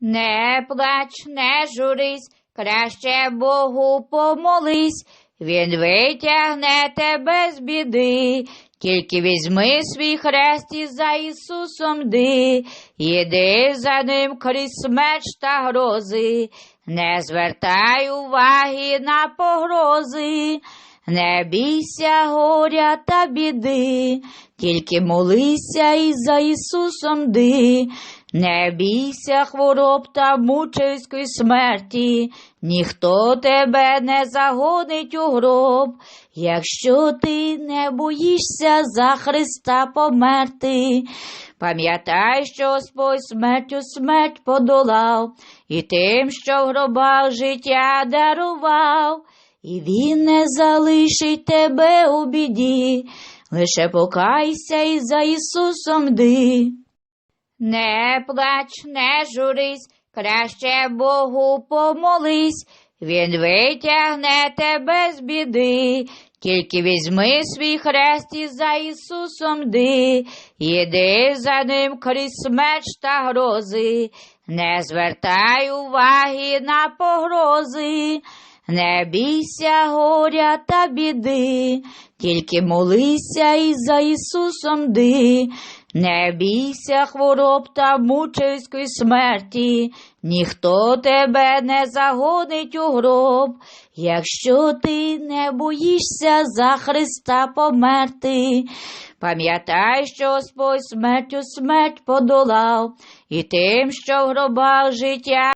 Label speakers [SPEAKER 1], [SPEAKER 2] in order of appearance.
[SPEAKER 1] Не плач, не журись, краще Богу помолись, Він витягне тебе з біди, тільки візьми свій хрест і за Ісусом ди, іди за ним крізь меч та грози, не звертай уваги на погрози. Не бійся горя та біди, тільки молися і за Ісусом ди. Не бійся хвороб та мучильської смерті, ніхто тебе не загонить у гроб, якщо ти не боїшся за Христа померти. Пам'ятай, що Господь смертю смерть подолав, і тим, що в гробах життя дарував. І він не залишить тебе у біді, лише покайся і за Ісусом ди. Не плач, не журись, краще Богу помолись, Він витягне тебе з біди, тільки візьми свій хрест і за Ісусом ди, іди за ним крізь меч та грози, не звертай уваги на погрози. Не бійся горя та біди, тільки молися і за Ісусом ди. Не бійся хвороб та мучильської смерті, ніхто тебе не загонить у гроб, якщо ти не боїшся за Христа померти. Пам'ятай, що Господь смертю смерть подолав, і тим, що в гробах життя